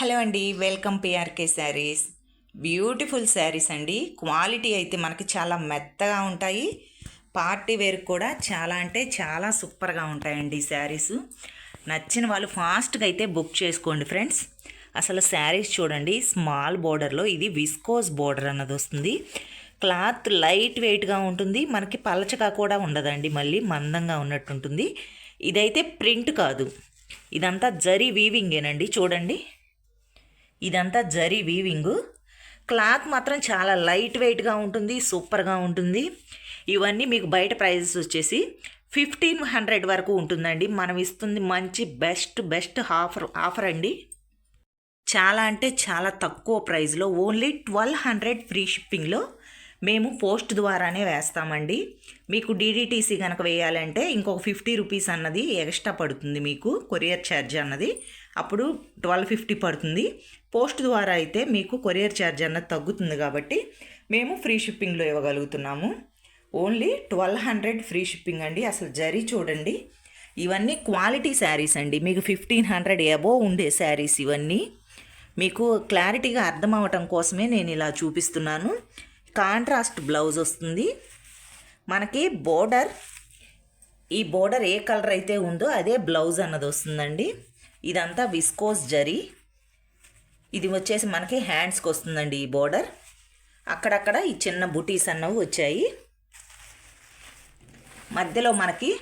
Hello అండి welcome PRK saris. Beautiful saris అండి. Quality అయితే మనకి చాలా మెత్తగా ఉంటాయి. పార్టీ వేర్ కూడా చాలా అంటే చాలా సూపర్గా ఉంటాయండి శారీస్. నచ్చిన వాళ్ళు ఫాస్ట్గా అయితే బుక్ చేసుకోండి ఫ్రెండ్స్. అసలు శారీస్ చూడండి స్మాల్ బోర్డర్లో ఇది విస్కోస్ బోర్డర్ అన్నది వస్తుంది. క్లాత్ లైట్ వెయిట్గా ఉంటుంది. మనకి పలచగా కూడా ఉండదండి మళ్ళీ మందంగా ఉన్నట్టు ఉంటుంది ఇదైతే ప్రింట్ కాదు. ఇదంతా జరీ వీవింగేనండి చూడండి. ఇదంతా జరీ వీవింగు. క్లాత్ మాత్రం చాలా లైట్ వెయిట్గా ఉంటుంది సూపర్గా ఉంటుంది. ఇవన్నీ మీకు బయట ప్రైజెస్ వచ్చేసి ఫిఫ్టీన్ హండ్రెడ్ వరకు ఉంటుందండి. మనం ఇస్తుంది మంచి బెస్ట్ బెస్ట్ ఆఫర్ ఆఫర్ అండి. చాలా అంటే చాలా తక్కువ ప్రైస్లో ఓన్లీ ట్వెల్వ్ హండ్రెడ్ ఫ్రీ షిప్పింగ్లో మేము పోస్ట్ ద్వారానే వేస్తామండి. మీకు డీడీటీసీ కనుక వేయాలంటే ఇంకొక ఫిఫ్టీ రూపీస్ అన్నది ఎక్స్ట్రా పడుతుంది మీకు కొరియర్ ఛార్జ్ అన్నది. అప్పుడు ట్వెల్వ్ ఫిఫ్టీ పడుతుంది. పోస్ట్ ద్వారా అయితే మీకు కొరియర్ ఛార్జ్ అన్నది తగ్గుతుంది కాబట్టి మేము ఫ్రీ షిప్పింగ్లో ఇవ్వగలుగుతున్నాము. Only twelve hundred free shipping అండి. అసలు జరీ చూడండి. ఇవన్నీ క్వాలిటీ శారీస్ అండి. మీకు ఫిఫ్టీన్ హండ్రెడ్ ఎబో ఉండే శారీస్ ఇవన్నీ. మీకు క్లారిటీగా అర్థం అవ్వటం కోసమే నేను ఇలా చూపిస్తున్నాను. కాంట్రాస్ట్ బ్లౌజ్ వస్తుంది. మనకి బోర్డర్ ఈ బోర్డర్ ఏ కలర్ అయితే ఉందో అదే బ్లౌజ్ అన్నది వస్తుందండి. ఇదంతా విస్కోస్ జరీ. ఇది వచ్చేసి మనకి హ్యాండ్స్కి వస్తుందండి ఈ బోర్డర్. అక్కడక్కడ ఈ చిన్న బుటీస్ అన్నవి వచ్చాయి. మధ్యలో మనకి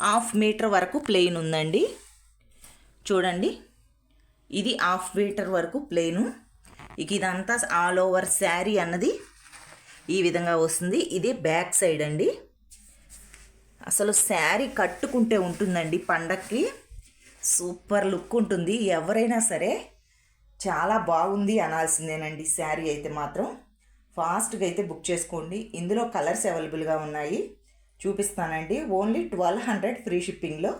హాఫ్ మీటర్ వరకు ప్లెయిన్ ఉందండి. చూడండి. ఇది హాఫ్ మీటర్ వరకు ప్లెయిను. ఇక ఇదంతా ఆల్ ఓవర్ శారీ అన్నది ఈ విధంగా వస్తుంది. ఇది బ్యాక్ సైడ్ అండి. అసలు శారీ కట్టుకుంటే ఉంటుందండి పండక్కి. సూపర్ లుక్ ఉంటుంది. ఎవరైనా సరే చాలా బాగుంది అనాల్సిందేనండి. శారీ అయితే మాత్రం ఫాస్ట్గా అయితే బుక్ చేసుకోండి. ఇందులో కలర్స్ అవైలబుల్గా ఉన్నాయి. చూపిస్తానండి. ఓన్లీ ట్వెల్వ్ హండ్రెడ్ ఫ్రీ షిప్పింగ్లో.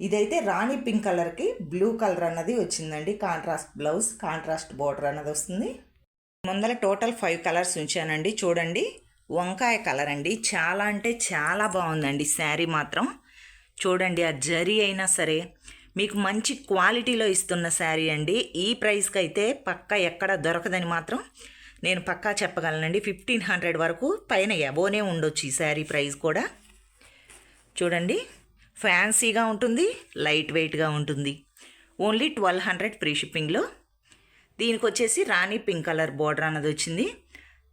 ఇదైతే రాణి పింక్ కలర్కి బ్లూ కలర్ అన్నది వచ్చిందండి. కాంట్రాస్ట్ బ్లౌజ్ కాంట్రాస్ట్ బార్డర్ అన్నది వస్తుంది. ముందర టోటల్ ఫైవ్ కలర్స్ ఉంచానండి. చూడండి. వంకాయ కలర్ అండి. చాలా అంటే చాలా బాగుందండి. శారీ మాత్రం. చూడండి ఆ జరీ అయినా సరే. మీకు మంచి క్వాలిటీలో ఇస్తున్న శారీ అండి. ఈ ప్రైస్కి అయితే పక్క ఎక్కడ దొరకదని మాత్రం నేను పక్కా చెప్పగలనండి. ఫిఫ్టీన్ హండ్రెడ్ వరకు పైన ఎబోనే ఉండొచ్చు ఈ శారీ ప్రైస్ కూడా. చూడండి ఫ్యాన్సీగా ఉంటుంది లైట్ వెయిట్గా ఉంటుంది. ఓన్లీ ట్వెల్వ్ హండ్రెడ్ ఫ్రీ షిప్పింగ్లో. దీనికి వచ్చేసి రాణి పింక్ కలర్ బోర్డర్ అన్నది వచ్చింది.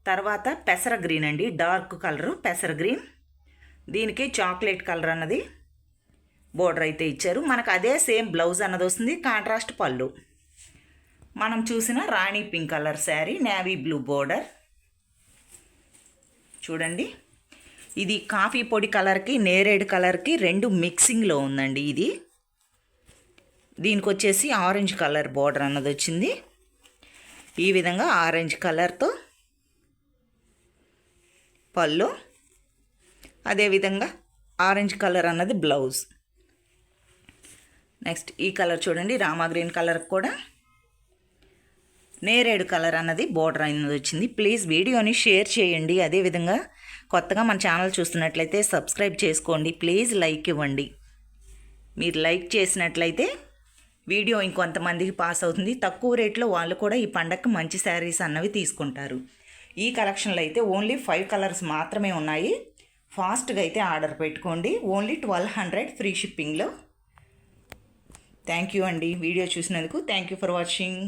తర్వాత పెసర గ్రీన్ అండి డార్క్ కలరు పెసర గ్రీన్. దీనికి చాక్లెట్ కలర్ అన్నది. బోర్డర్ అయితే ఇచ్చారు. మనకు అదే సేమ్ బ్లౌజ్ అన్నది వస్తుంది. కాంట్రాస్ట్ పళ్ళు. మనం చూసిన rani pink colour sari navy blue border. చూడండి. ఇది కాఫీ పొడి కలర్కి నేరేడు కలర్కి రెండు మిక్సింగ్లో ఉందండి ఇది. దీనికి వచ్చేసి ఆరెంజ్ కలర్ బోర్డర్ అన్నది వచ్చింది. ఈ విధంగా ఆరెంజ్ కలర్తో పళ్ళు. అదేవిధంగా ఆరెంజ్ కలర్ అన్నది బ్లౌజ్. నెక్స్ట్ ఈ కలర్ చూడండి రామా గ్రీన్ కలర్ కూడా. నేరేడు కలర్ అన్నది బోర్డర్ అనేది వచ్చింది. ప్లీజ్ వీడియోని షేర్ చేయండి. అదేవిధంగా కొత్తగా మన ఛానల్ చూస్తున్నట్లయితే సబ్స్క్రైబ్ చేసుకోండి. ప్లీజ్ లైక్ ఇవ్వండి. మీరు లైక్ చేసినట్లయితే వీడియో ఇంకొంతమందికి పాస్ అవుతుంది. తక్కువ రేట్లో వాళ్ళు కూడా ఈ పండగకి మంచి శారీస్ అన్నవి తీసుకుంటారు. ఈ కలెక్షన్లో అయితే ఓన్లీ ఫైవ్ కలర్స్ మాత్రమే ఉన్నాయి. ఫాస్ట్గా అయితే ఆర్డర్ పెట్టుకోండి. ఓన్లీ ట్వెల్వ్ హండ్రెడ్ ఫ్రీ షిప్పింగ్లో. థ్యాంక్ యూ అండి వీడియో చూసినందుకు. Thank you for watching.